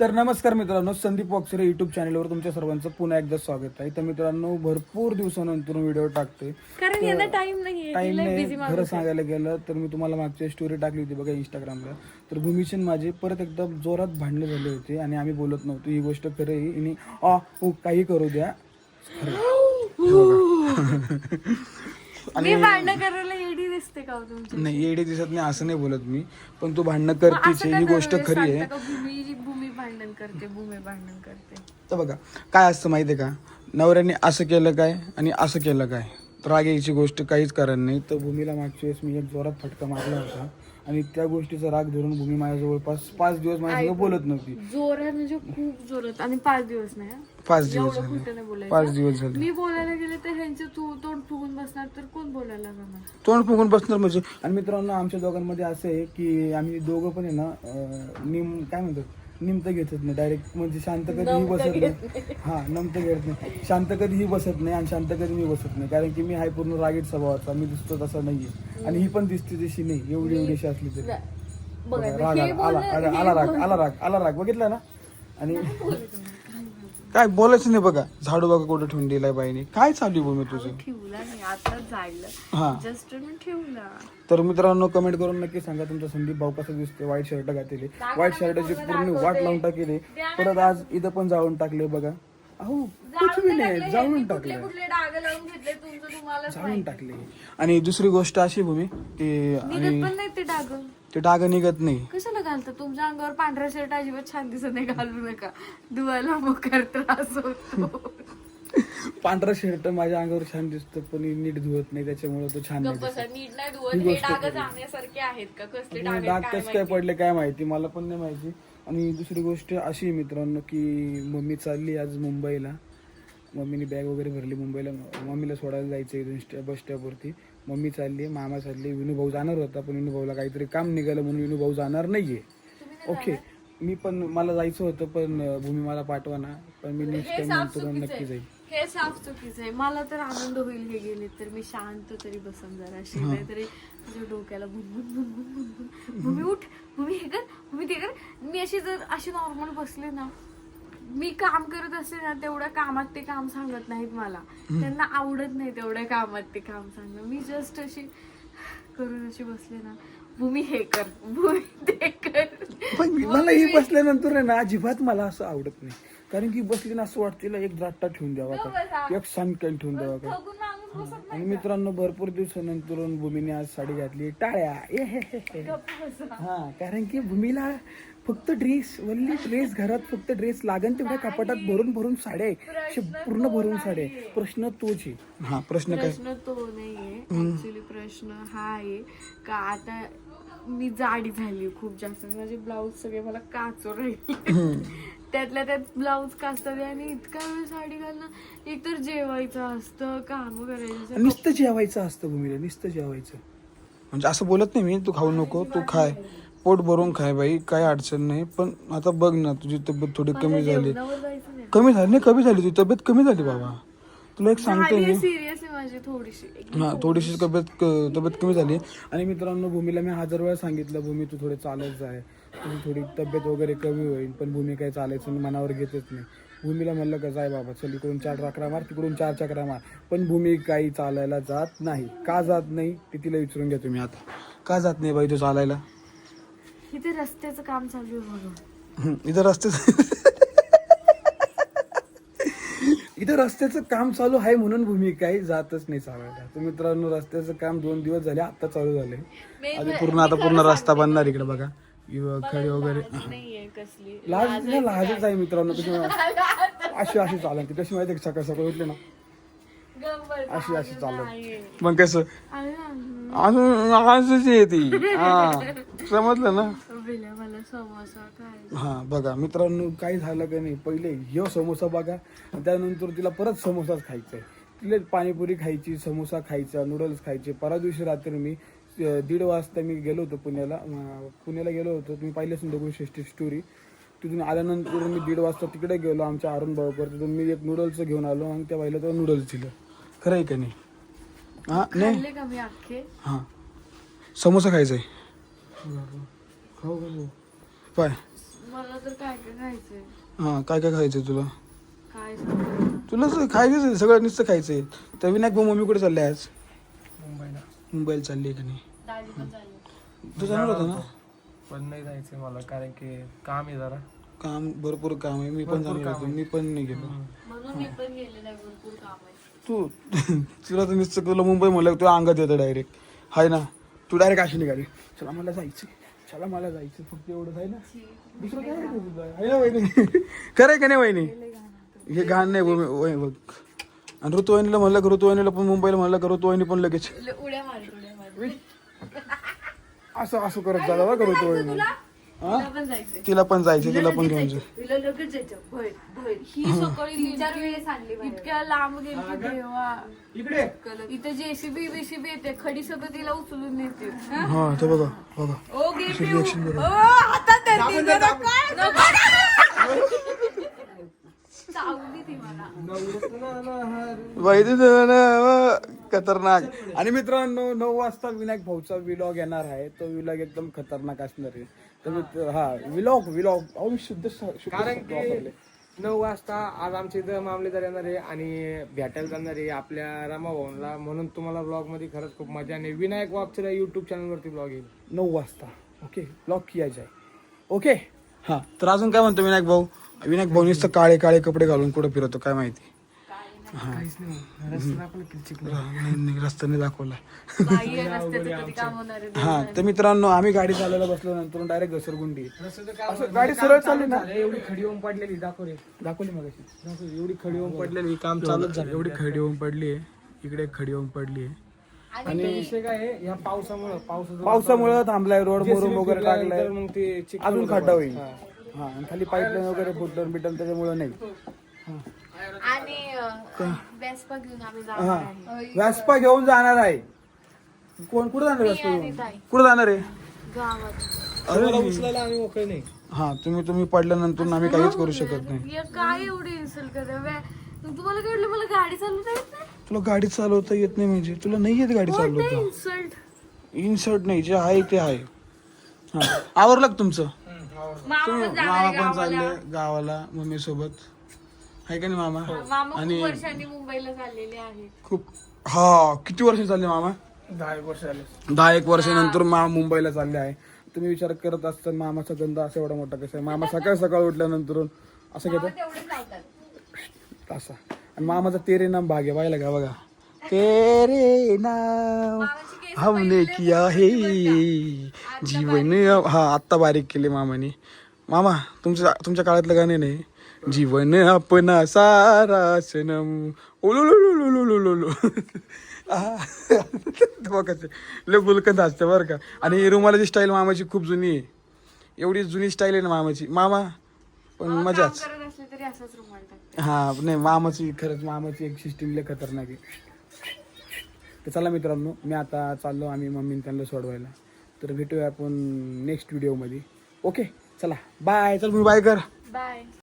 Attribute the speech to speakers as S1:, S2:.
S1: तर नमस्कार मित्रांनो संदीप वॉक्सरे युट्यूब चॅनलवर तुमच्या सर्वांचं पुन्हा एकदा स्वागत आहे. तर मित्रांनो भरपूर दिवसानंतर व्हिडिओ टाकते
S2: कारण टाइम नाहीये
S1: टाइम
S2: लय
S1: नाही.
S2: busy
S1: खरं सांगायला गेलं तर मी तुम्हाला मागच्या स्टोरी टाकली होती बघा इंस्टाग्रामला तर भूमिशन माझे परत एकदा जोरात भांडणे झाले होते आणि आम्ही बोलत नव्हतो. ही गोष्ट खरं आहे. हिने आ उ काही करू द्या.
S2: मी भांडण करायला एडी दिसते का हो तुमची?
S1: नाही येडे दिसत नाही असं नाही बोलत मी. पण तू भांडणं करतीच आहे, ही गोष्ट खरी आहे.
S2: भूमी भांडण करते भूमी भांडण करते.
S1: तर बघा काय असतं माहिती आहे का? नवऱ्याने असं केलं काय आणि असं केलं काय? राग यायची गोष्ट काहीच कारण नाही. तर भूमीला मागच्या वेळेस मी एक जोरात फटका मारला होता आणि त्या गोष्टीचा राग धरून भूमी माझ्या जवळपास पाच दिवस माझ्यासंग बोलत नव्हती.
S2: जोरात म्हणजे खूप जोरात आणि पाच दिवस नाही हं.
S1: पाच दिवस
S2: एवढं
S1: झाले.
S2: खोटं नाही बोलायचं.
S1: पाच दिवस झाले.
S2: मी बोलायला गेले तर ह्यांचं तू तोंड फुगून बसणार तर कोण बोलायला जाणार
S1: तोंड फुगून बसणार म्हणजे? आणि मित्रांनो आमच्या दोघांमध्ये असं आहे की आम्ही दोघं पण आहे ना अं, निम काय म्हणतात? निमत घेतच नाही डायरेक्ट म्हणजे शांत कधीही बसत नाही. हा नमत घेत नाही. शांत कधीही बसत नाही आणि शांत कधी मी बसत नाही. कारण की मी हाय पूर्ण रागीट स्वभावाचा. मी दिसतो तसा नाहीये. आणि ही पण दिसते तशी नाही. एवढी एवढीशी असली तरी. राग आला आला राग आला राग आला राग. बघितला ना? आणि काय बोलायचं नाही बघा. झाडू बघा कुठे ठेवून दिलाय बाईने? काय चालू आहे भूमी तुझं?
S2: ठेवला नाही. आता जायला
S1: हा.
S2: जस्ट मी ठेवला.
S1: तर मित्रांनो कमेंट करून नक्की सांगा तुमचा संदीप भाऊ कसा दिसतोय? व्हाईट शर्ट घातलेले. व्हाईट शर्टाची पूर्ण वाट लावून टाकली परत आज इथं पण जाऊन टाकले बघा. अहो कुछ भी नाही जाऊन टाकले
S2: कुठले डाग लावून घेतले तुमचं तुम्हाला
S1: जाऊन टाकले आणि दुसरी गोष्ट अशी भूमी की
S2: निघत पण नाही ते डाग.
S1: ते डाग निघत नाही.
S2: कशाला घालता? तुमच्या अंगावर पांढरा शर्ट अजिबात छान दिसत नाही घालू नका. धुवायला मोकार त्रास होतो.
S1: पांढरा शर्ट माझ्या अंगावर छान दिसतो पण नीट धुवत नाही त्याच्यामुळे तो छान
S2: बसा नीट नाही धुवत. हे डाग जाण्यासारखे आहेत का? कसले डाग.
S1: डाग कसं काय पडले काय माहिती? मला पण नाही माहिती. आणि दुसरी गोष्ट अशी आहे मित्रांनो की मम्मी चालली आज मुंबईला. मम्मीने बॅग वगैरे भरली मुंबईला. मम्मीला सोडायला जायचं इथून स्टॅ बस स्टॉपवरती मम्मी चालली मामा चालली विनू भाऊ जाणार होता पण विनू भाऊला काहीतरी काम निघालं म्हणून विनू भाऊ जाणार नाहीये. ओके मी पण मला जायचं होतं पण भूमी मला पाठवा ना पण मी नेक्स्ट टाइम नंतर नक्की जाईल.
S2: हे साफ चुकीचं आहे. मला तर आनंद होईल हे गेले तर मी शांत तरी बसन जरा. अशी नाहीतरी तुझ्या डोक्याला भुनभुन भुनभुन भुनभुन भूमी उठ. भूमी हे कर भूमी ते कर. मी अशी जर अशी नॉर्मल बसले ना मी काम करत असते ना तेवढ्या कामात ते काम सांगत नाहीत मला. त्यांना आवडत नाही तेवढ्या कामात ते काम सांगणं. मी जस्ट अशी करून अशी बसले ना. भूमी हे कर. भूमी ते कर.
S1: पण मला ही बसल्यानंतर आहे ना अजिबात मला असं आवडत नाही. कारण की बसली ना असं वाटतं तिला एक द्राट्टा ठेवून द्यावा का? एक सनकॅन ठेवून द्यावा का? आणि मित्रांनो भरपूर दिवसानंतर भूमीने आज साडी घातली. टाळ्या. ए हे कारण की भूमीला फक्त ड्रेस वल्ली ड्रेस घरात फक्त ड्रेस लागन तेवढ्या कपाटात भरून भरून साड्या आहे. पूर्ण भरून साड्या आहे. प्रश्न तोच आहे. हा प्रश्न काय?
S2: प्रश्न तो नाहीये. ऍक्च्युली प्रश्न हा आहे. का आता मी जाडी झाली खूप जास्त. माझे ब्लाऊज सगळे मला काचो राहिले. त्यातल्या त्यात ब्लाऊज काचतात आणि इतका वेळ साडी घालणं. एकतर जेवायचं असतं काम करायचं.
S1: नुसतं जेवायचं असतं भूमीला नुसतं जेवायचं. म्हणजे असं बोलत नाही मी तू खाऊ नको तू खाय. पोट भरून खाय बाई काय अडचण नाही. पण आता बघ ना तुझी तब्येत थोडी कमी झाली.
S2: जेवणावर जायचं नाही.
S1: कमी झाली नाही कमी झाली तुझी तब्येत कमी झाली बाबा. तुला एक सांगतो मी.
S2: सिरियस आहे माझी थोडीशी.
S1: हा थोडीशी तब्येत क- तब्येत कमी झाली. आणि मित्रांनो भूमीला मी हजार वेळा सांगितलं भूमी तू थोडे चालत जाय. तुझी थोडी तब्येत वगैरे कमी होईल पण भूमी काय चालायचं मनावर घेतच नाही. भूमीला म्हणलं का जाय बाबा चल इकडून चार चक्रा मार तिकडून चार चक्रा मार. पण भूमी काही चालायला जात नाही. का जात नाही ते तिला विचारून घ्या तुम्ही आता. का जात नाही बाई तू चालायला?
S2: इथे रस्त्याचं काम चालू आहे बघा.
S1: इथं रस्ते इथं रस्त्याचं काम चालू आहे म्हणून भूमी काही जातच नाही चालायला. तर मित्रांनो रस्त्याचं काम दोन दिवस झाले आता चालू झाले आधी पूर्ण आता पूर्ण रस्ता बनणार इकडे बघा. खडे वगैरे.
S2: नाहीये कसली.
S1: लाज नाही लाजच आहे मित्रांनो कशी अशी अशी चालते कशी माहिती सकाळ सकाळ उठले ना. अशी अशी
S2: आहे.
S1: मग कसं? अजून असंच आहे ती हा. समजलं ना? हा बघा मित्रांनो काही झालं का नाही? पहिले ह्यो समोसा बघा. त्यानंतर तिला परत समोसाच खायचा आहे तिला पाणीपुरी खायची समोसा खायचा नूडल्स खायचे. परवा दिवशी रात्री मी दीड वाजता मी गेलो होतो पुण्याला. पुण्याला गेलो होतो. तुम्ही पाहिले असेल दगडूशेष्टी स्टोरी तिथून आल्यानंतर मी दीड वाजता तिकडे गेलो आमच्या अरुण भाऊकर तिथून मी एक नूडल्सचं घेऊन आलो आणि त्या बाईला तो नूडल्स दिलं. खरं आहे का नाही? हा नाही? हां. समोसा खायचा आहे खाऊ खाऊ पाय.
S2: मला तर काय काय खायचंय?
S1: हा काय काय खायचंय तुला?
S2: काय सांगू?
S1: तुला तर खायचंच आहे, सगळं नुसतं खायचंय. तर विनायक भाऊ मम्मी कुठे चालले आज.
S3: मुंबईला
S1: चालली आहे का नाही?
S2: पण
S1: तू जाणार होता ना?
S3: पण नाही जायचं मला कारण की काम आहे जरा.
S1: काम भरपूर काम आहे. मी पण जाणार होतो. मी पण नाही गेलो.
S2: म्हणून मी पण गेलेलं आहे भरपूर काम आहे.
S1: तू तुला तुला मुंबई म्हणलं तुला अंगात येतं डायरेक्ट हाय ना? तू डायरेक्ट अशी निघाली. चला मला जायचं चला मला जायचं फक्त एवढंच आहे ना? दुसरं काय आहे तुझं? आहे ना वहिनी? खरं आहे का नाही वहिनी? हे घाण नाही वहि- बघ. आणि ऋतुवाहिनीला म्हणलं का ऋतुवाहिनीला पण मुंबईला म्हणलं का ऋतुवाहिनी पण लगेच. असं असं करत झालं बघ ऋतुवाहिनी? हा
S2: तिला पण जायचंय.
S1: तिला पण जायचं तिला पण घेऊन जा.
S2: तिला लगेच जायचं भय भय. ही सकाळी तीन चार वेळेस आणली इतक्या लांब गेली की? देवा.
S1: इकडे.
S2: इथे जेसीबी बीसीबी येते. खडी सगळं तिला उचलून नेते.
S1: हा? ते बघा बघा.
S2: ओ. हातात धरते जरा काय नको ना. चावली ती मला
S1: वैद्य खतरनाक. आणि मित्रांनो नऊ वाजता विनायक भाऊचा विलॉग येणार आहे. तो विलॉग एकदम खतरनाक असणार आहे. तर हा विलॉग विलॉग अहो मी शुद्ध
S3: कारण की. नऊ वाजता आज आमच्या इथं मामलेदार येणार आहे आणि भेटायला जाणार आहे आपल्या रामाभाऊनला म्हणून तुम्हाला ब्लॉगमध्ये खरंच खूप मजा आणि विनायक वापचरा युट्यूब चॅनल वरती ब्लॉग येईल.
S1: नऊ वाजता. ओके ब्लॉग किया जाय ओके? हा तर अजून काय म्हणतो विनायक भाऊ? विनायक भाऊ नुसतं काळे काळे कपडे घालून कुठं फिरतो काय माहिती?
S3: काहीच नाही
S1: रस्त्याने दाखवला.
S2: बाई आहे रस्त्याचं कधी काम होणार आहे
S1: हा तर मित्रांनो आम्ही गाडी चालवायला बसलो नंतर डायरेक्ट घसरगुंडी. असं गाडी सरळ चालली ना?
S3: एवढी खडी होऊन पडलेली दाखवली
S1: दाखवली मग
S3: एवढी खडी होऊन पडलेली. काम चालत झालं.
S1: एवढी खडी होऊन पडली आहे. इकडे खडी होऊन पडली आहे.
S3: आणि विषय काय आहे? या पावसामुळे
S1: पावसामुळे थांबलाय रोड मुरुम वगैरे टाकलाय.
S3: तर मग ते चिखल
S1: अजून. खड्डा होईल. हा आणि खाली पाईपलाईन वगैरे फुटलं बिटल त्याच्यामुळे नाही.
S2: आणि वेस्पा घेऊन आम्ही जाणार
S1: हा.
S2: आहे.
S1: व्यासपा घेऊन जाणार आहे. कोण कुठे जाणार व्यासपा
S2: आणि
S1: घेऊन?
S2: ताई.
S1: कुठे जाणार आहे?
S2: गावात.
S3: तुम्हाला उचलायला आम्ही मोकळे नाही.
S1: हा तुम्ही तुम्ही पडल्यानंतर आम्ही काहीच करू शकत नाही.
S2: या काय एवढी इन्सल्ट करते वे- तुम्हाला कळलं मला गाडी चालवता येत नाही?
S1: तुला गाडी चालवता येत नाही म्हणजे? तुला नाही येत गाडी चालवता?
S2: इन्सल्ट
S1: इन्सर्ट नाही जे आहे ते आहे. हा. आवरलं का तुमचं?
S2: मामा
S1: तुम्ही
S2: पण
S1: मामा
S2: जाणार
S1: पण चालले गावाला. मम्मी सोबत आहे का नाही मामा?
S2: मामा
S1: आणि-
S2: वर्षांनी मुंबईला चाललेले आहेत.
S1: खूप हा किती वर्ष चालले मामा?
S3: दहा एक वर्ष झाले.
S1: दहा एक वर्षानंतर मामा मुंबईला चालले आहे. तुम्ही विचार करत असताना मामाचा गंध असा एवढा मोठा कसा आहे? मामा सकाळ सकाळ उठल्यानंतर असं घेतात
S2: लावतात.
S1: असा. आणि मामाचा तेरे नाम भाग आहे पाहिला का बघा? तेरे नाम.
S2: मामाची
S1: हमने किया है। जीवन हा आत्ता बारीक केले मामाने. मामा तुमच्या तुमच्या काळातलं गाणे नाही जीवन आपणा सारा सनम बघायचं लय गुलकंद असते बरं का. आणि ही रुमालाची स्टाईल मामाची खूप जुनी आहे. एवढी जुनी स्टाईल आहे ना मामाची. मामा पण मजाच. हा नाही मामाची खरंच मामाची एक सिस्टीम लय खतरनाक आहे. तर चला मित्रांनो मी आता चाललो आम्ही मम्मीने त्यांना सोडवायला. तर भेटूया आपण नेक्स्ट व्हिडिओमध्ये ओके चला. बाय चल मी बाय कर.
S2: बाय